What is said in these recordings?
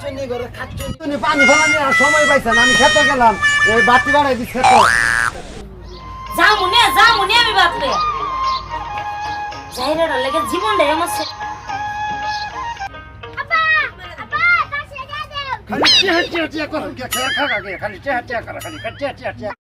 খাচ্ছনি করে খাচ্ছনি। পানি ফেলানি আর সময় পাইছেন আমি খেতে গেলাম। এই বাতি বাড়াই দিস খেতে যামু নে যামু নে আমি বাপরে। যাইরে লাগে জীবনটা আমার খালি চেহারা চেহারা চেহারা করো কে খেলা চেহারা চেহারা করো। খালি চেহারা চেহারা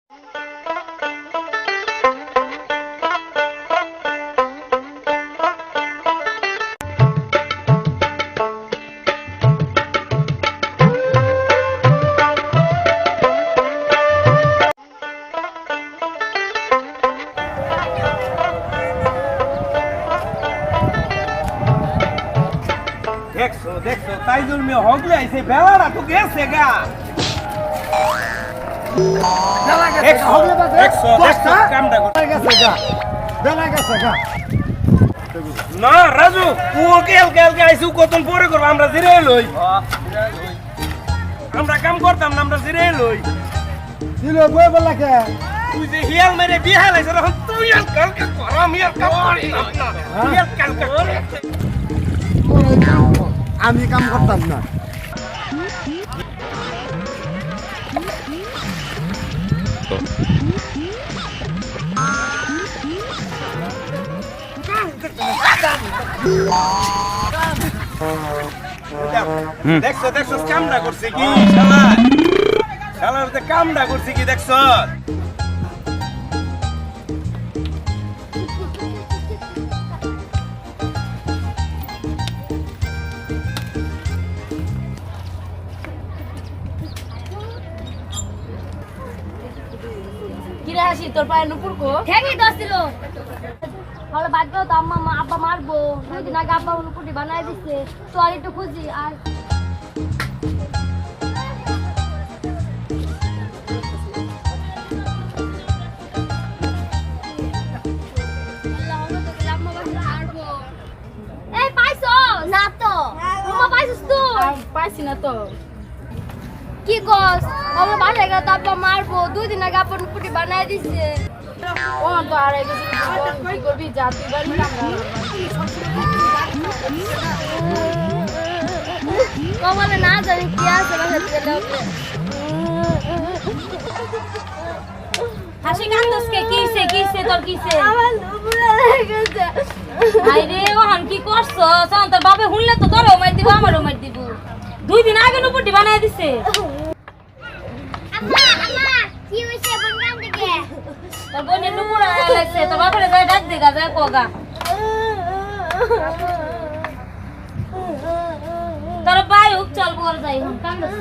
কামটা করো। বেলা গেছে গা। বেলা গেছে গা। না রাজু ও কেল কে আইছু কতন পরে করব? আমরা জিরে লই। আমরা কাম করতাম না আমরা জিরে লই। দিল বই বলা কে? তুই যে হিয়াল মেরে বিহাল এখন তুই আর কালকে কর আমি আর কাম না। তুই আর কালকে আমি কাম করতাম না। দেখছ দেখছ কামটা করছে কি? শালা। শালার কামটা করছে কি দেখছ? কিরে তোর পায়ে নুপুর কো ঠেঙ্গি দছিল বলে বাদ তো আম্মা মা আব্বা মারবো। দুই দিন আগে আব্বা উনুপুটি বানাই দিচ্ছে তো আর একটু খুঁজি আর পাইছো না তো। পাইছিস তুই? পাইছি না তো। কি গস আমার বাসায় গেলে তো আব্বা মারবো। দুই দিন আগে আব্বা উনুপুটি বানাই দিচ্ছে ও তো আর এই কিছু কি করবি? যা তুই বাড়ি কামড়া কবলে না জানি কি আছে বাসায় গেলে হাসি কান্দস কে কিছে কিছে তোর কিছে আমার নুপুরে লেগেছে আই ওহান কি করছ? তোর বাপে শুনলে তো তোরও মার দিব আমারও মার দিব। দুই দিন আগে নুপুরটি বানাই দিছে। তোর বোনের নুপুর লাগছে তোর বাপের যায় ডাক দেগা যায় কগা তোর ভাই উক চল বল যাই হুন কান্দস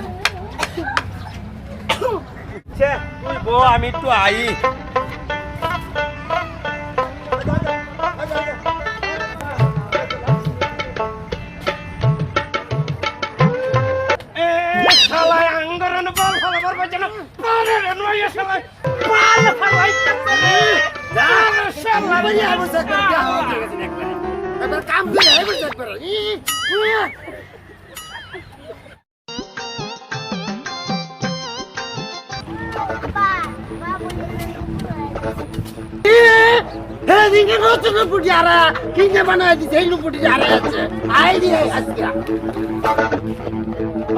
তুই বো আমি একটু আই। কাম দিয়ে দিকে নতুন পুটি আরা কিনে বানায় দিছে এই পুটি আরা আছে আই দিয়ে আজকে।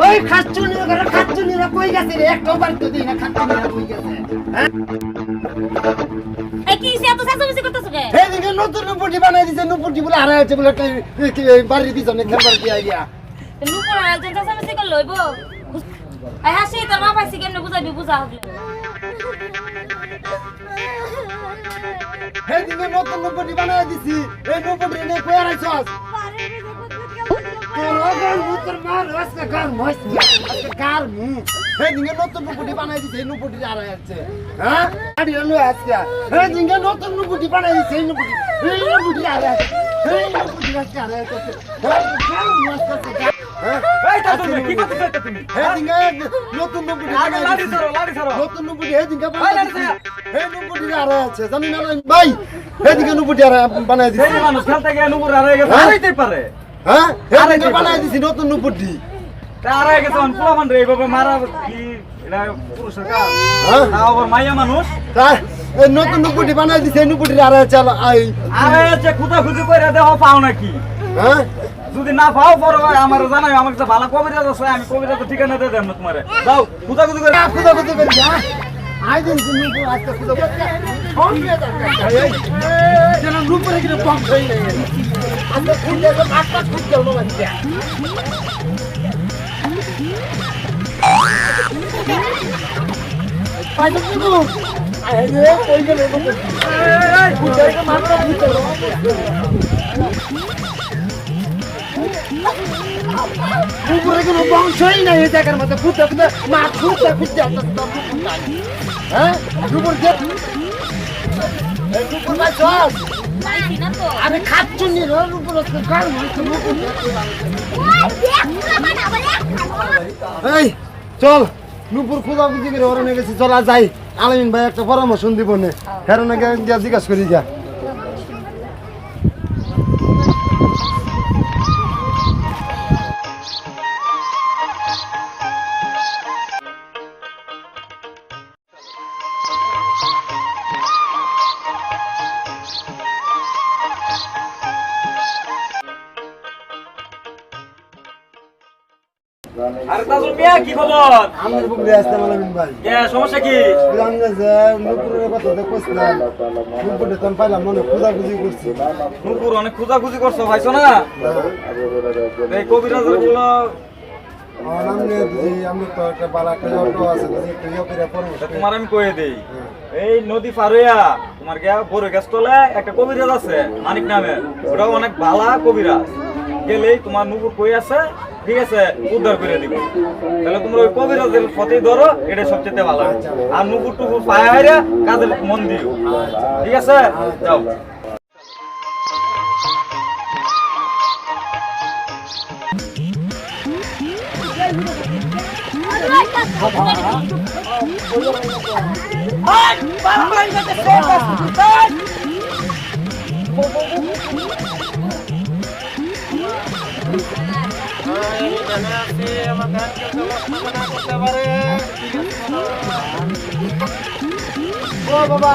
ওই খাচ্চুনি করে খাচ্চুনি কই গেছে রে? একটা বার দিই না কই গেছে? হ্যাঁ? এই কি সে এত সাসামিসি করতেছ কে? হে দিকে নতুন পুটি বানায় দিছে নুপুটি বলে আরা আছে বলে বাড়ির পিছনে খেলবার দিয়ে আইয়া নুপুর আর একজন করে লইব আই হাসি, তোর বাপ আইছি কেমনে বুঝাবি, বুঝা হগলে হে দিকে নতুন নুপুটি বানায় দিছি, এই নুপুটি নে কই আইছস তোর অগল মুতর মার, আজকে গার মস্ত আজকে গার মু। হে দিকে নতুন নুপুটি বানায় দিছে, এই নুপুটি আরা আছে। হ্যাঁ? আড়ি এলো আজকে। হে দিকে নতুন নুপুটি বানায় দিছে, এই নুপুটি এই নুপুটি আরা আছে, এই নুপুটি আজকে আরা আছে। হ্যাঁ গার মস্ত আছে হ্যাঁ? কি করতে চাইতা তুমি? হে দিকে নতুন নুপুটি আগে লাড়ি ধরো লাড়ি ধরো। নতুন নুপুটি হে বানায় দিছে হে নুপুটি আরা আছে জানি না ভাই হে দিকে নুপুটি আরা বানায় দিছে। সেই মানুষ খেলতে গিয়ে নুপুর আর গেছে হ্যাঁ? হারাইতে পারে। হ্যাঁ? হে আরে দিকে কি বানায় করে? দিছি নতুন নুপুটি আর গেছে অন পোলামান রে এইভাবে মারা কি এটা পুরুষের কাজ হ্যাঁ? তা আবার মাইয়া মানুষ? তা নতুন নুপুটি বানায় দিছে নুপুটি আরা আরে খুদা দেহ পাও নাকি? হ্যাঁ? যদি না পাও পরে আমার জানাই আমার কাছে ভালো কবিরাজ আছে আমি কবিরাজ ঠিকানা দিয়ে দেব না তোমারে দাও কুদা কুদি করে খুদা খুদি করি যা আই দিন তুমি আজকে খুদা যেন রূপরে খুঁজে তো বাচ্চা পাইছো কিন্তু আরে কই গেল খুঁজে তো মাছটা খুঁজতে হলো কোনো বংশই নাই এই জায়গার মধ্যে। খুঁজতে খুঁজতে খুঁজতে হ্যাঁ? আরে এই, চল। নুপুর খুদা খুঁজি করে ওরা নিয়ে গেছি। চলা যাই। আলামিন ভাই একটা পরামর্শ দিব নে। গিয়া জিজ্ঞাসা করি যা আরে তাজুল মিয়া কি খবর? আমার বুক দিয়ে আসতে আলামিন ভাই। কে সমস্যা কি? জানলে যে নুপুরের কথা দেখছিলাম নুপুরে তো পাইলাম মনে খুদা করছি। নুপুর অনেক খুঁজা করছ ভাইছো না? এই কবিরাজেরগুলো আমার নাম নিয়ে দিদি আমি তো একটা বালা একটা অটো আছে দিদি একটু ইয়ে তোমার আমি কয়ে দেই। এই নদী হইয়া তোমার গিয়া বড় গাছ তলে একটা কবিরাজ আছে মানিক নামে ওটাও অনেক ভালা কবিরাজ। গেলেই তোমার নুপুর কই আছে? ঠিক আছে, উদ্ধার করে দিব। তাহলে তোমরা ওই কবিরাজের পথেই ধরো, এটা সবচেয়ে ভালো। আর নুপুর টুপুর পায়ে হাইরা কাজের মন দিও। ঠিক আছে? যাও। ও বাবা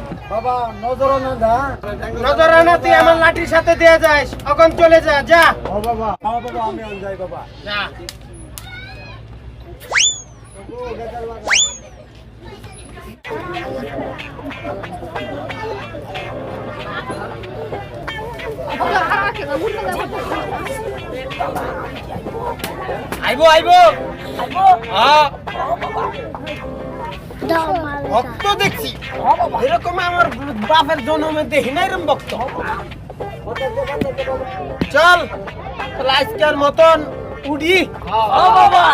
বাবা নজর না দা। নজরানা তুই আমার লাঠির সাথে দিয়ে যাস। এখন চলে যা যা। ও বাবা আমি অন যাই বাবা। যা। আইবো আইবো। হ্যাঁ ভক্ত দেখছি। এরকম আমার বাপের জন্মে দেখি না এরকম ভক্ত। চল আজকের মতন উড়ি বাবা।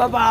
বাবা।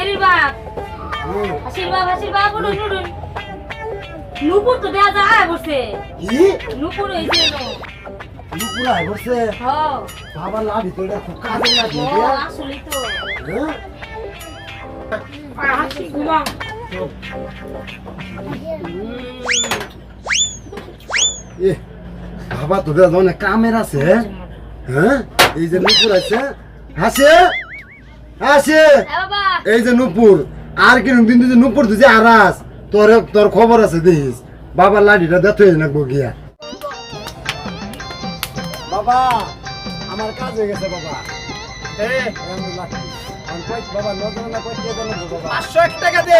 সেরির বাপ। হাসির বাপ হাসির বাপ উঠুন উঠুন নুপুর তো দেয়া যায় বসে। কি? নুপুর হয়েছে বসে? বাবা লাভি তো এটা কাজে লাগে ও তো। হাসি ঘুমা। এ বাবা তো অনেক কামের আছে হ্যাঁ? এই যে নুপুর আছে হাসে? হ্যাঁ এই যে নুপুর আর কিরম দিন যে নুপুর তুই যে আরাস তোর তোর খবর আছে দেখিস। বাবার লাঠিটা দেখতে নাকবো গিয়া। বাবা আমার কাজ হয়ে গেছে বাবা। বাবা নজর না করতে কে বাবা পাঁচশো এক টাকা দে।